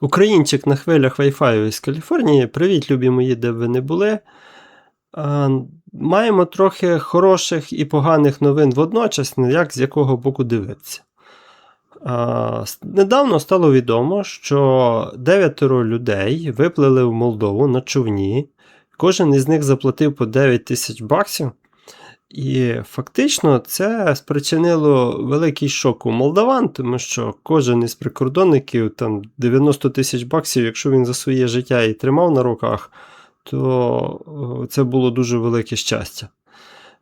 Українчик на хвилях Wi-Fi із Каліфорнії. Привіт, любі мої, де б ви не були. Маємо трохи хороших і поганих новин водночас, як з якого боку дивитися. Недавно стало відомо, що дев'ятеро людей виплили в Молдову на човні. Кожен із них заплатив по 9 тисяч баксів. І фактично це спричинило великий шок у молдаван, тому що кожен із прикордонників там 90 тисяч баксів, якщо він за своє життя і тримав на руках, то це було дуже велике щастя.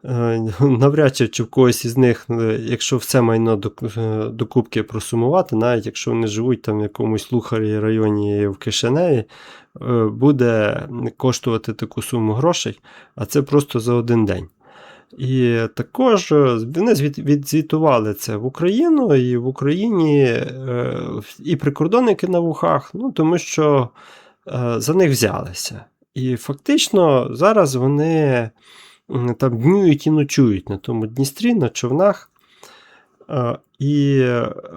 Е, Навряд чи чи в когось із них, е, якщо все майно е, докупки просумувати, навіть якщо вони живуть там в якомусь лухарі районі в Кишиневі, е, буде коштувати таку суму грошей, а це просто за один день. І також е, вони відзвітували це в Україну, і в Україні е, і прикордонники на вухах, ну тому що е, за них взялися. І фактично зараз вони там днюють і ночують на тому Дністрі, на човнах. І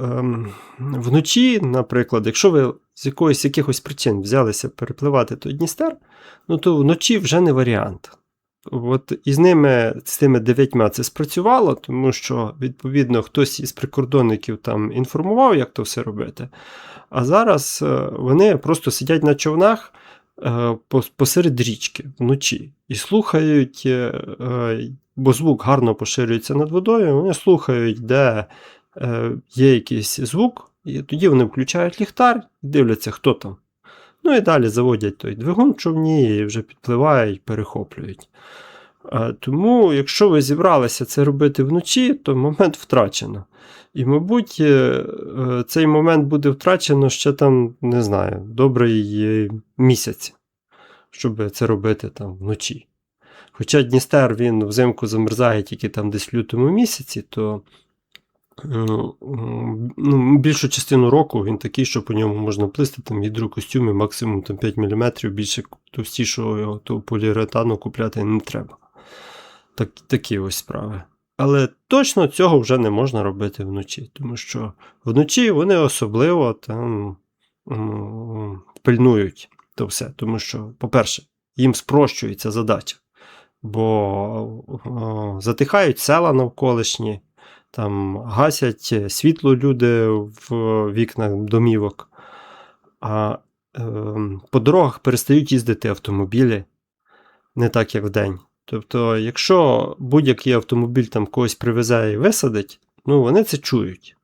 ем, вночі, наприклад, якщо ви з якоїсь якихось причин взялися перепливати той Дністер, ну то вночі вже не варіант. От із ними, з тими дев'ятьма це спрацювало, тому що, відповідно, хтось із прикордонників там інформував, як то все робити. А зараз е, вони просто сидять на човнах е, посеред річки вночі і слухають, е, бо звук гарно поширюється над водою, вони слухають, де є якийсь звук, і тоді вони включають ліхтар і дивляться, хто там. Ну і далі заводять той двигун в човні і вже підпливають, перехоплюють. Тому, якщо ви зібралися це робити вночі, то момент втрачено. І, мабуть, е, е, цей момент буде втрачено ще там, не знаю, добрий місяць, щоб це робити там вночі. Хоча Дністер він взимку замерзає тільки там десь в лютому місяці, то м, ну, більшу частину року він такий, що по ньому можна плисти там в гідрокостюмі максимум там, 5 мм, більше товстішого того поліуретану купляти не треба. Так, такі ось справи. Але точно цього вже не можна робити вночі, тому що вночі вони особливо там пильнують то все. Тому що, по-перше, їм спрощується задача, бо о, затихають села навколишні, там гасять світло люди в вікнах домівок, а е, по дорогах перестають їздити автомобілі не так, як вдень. Тобто, якщо будь-який автомобіль там когось привезе і висадить, ну вони це чують.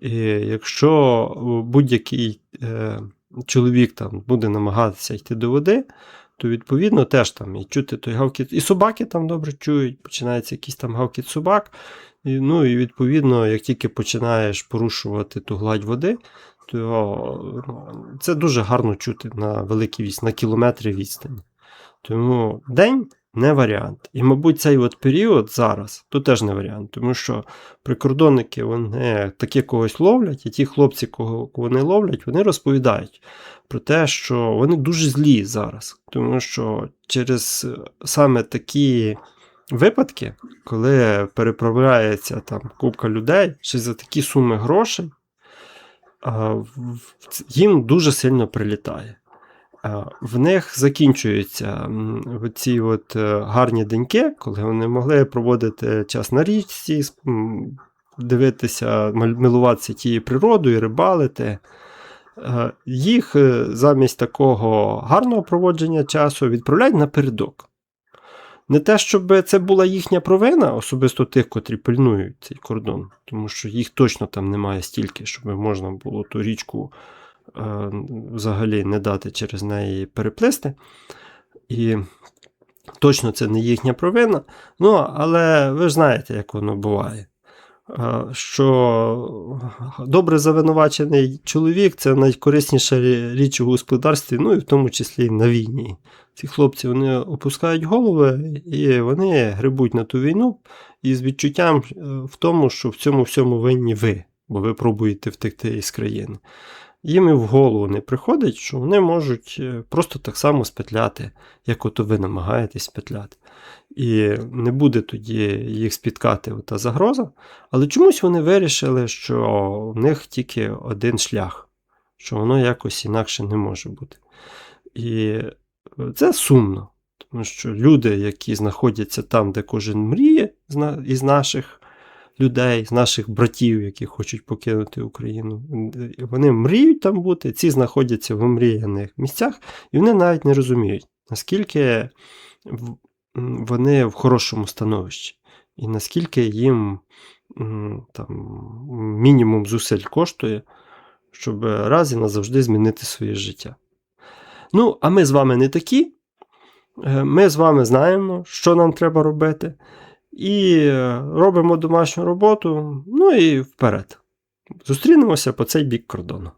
І якщо будь-який е, чоловік там буде намагатися йти до води, то відповідно теж там і чути той гавкіт. І собаки там добре чують, починається якийсь там гавкіт собак. Ну і відповідно, як тільки починаєш порушувати ту гладь води, то ну, це дуже гарно чути на великій відстані, на кілометри відстані. Тому день не варіант. І, мабуть, цей от період зараз то теж не варіант, тому що прикордонники вони такі когось ловлять, і ті хлопці, кого вони ловлять, вони розповідають про те, що вони дуже злі зараз. Тому що через саме такі випадки, коли переправляється там купка людей, ще за такі суми грошей, їм дуже сильно прилітає. В них закінчуються ці е, гарні деньки, коли вони могли проводити час на річці, дивитися, милуватися тією природою, рибалити. Їх е, замість такого гарного проводження часу відправляють напередок. Не те, щоб це була їхня провина, особисто тих, котрі пильнують цей кордон, тому що їх точно там немає стільки, щоб можна було ту річку е, взагалі не дати через неї переплисти. І точно це не їхня провина. Ну, але ви ж знаєте, як воно буває. Е, Що добре завинувачений чоловік це найкорисніша річ у господарстві, ну і в тому числі і на війні. Ці хлопці вони опускають голови і вони грибуть на ту війну із відчуттям е, в тому, що в цьому всьому винні ви, бо ви пробуєте втекти із країни. Їм і в голову не приходить, що вони можуть е, просто так само спетляти, як ото ви намагаєтесь спетляти. І не буде тоді їх спіткати та загроза. Але чомусь вони вирішили, що в них тільки один шлях що воно якось інакше не може бути. І це сумно, тому що люди, які знаходяться там, де кожен мріє із наших людей, з наших братів, які хочуть покинути Україну, вони мріють там бути, ці знаходяться в омріяних місцях, і вони навіть не розуміють, наскільки вони в хорошому становищі, і наскільки їм там, мінімум зусиль коштує, щоб раз і назавжди змінити своє життя. Ну, а ми з вами не такі. Е, Ми з вами знаємо, що нам треба робити, і е, робимо домашню роботу, ну і вперед. Зустрінемося по цей бік кордону.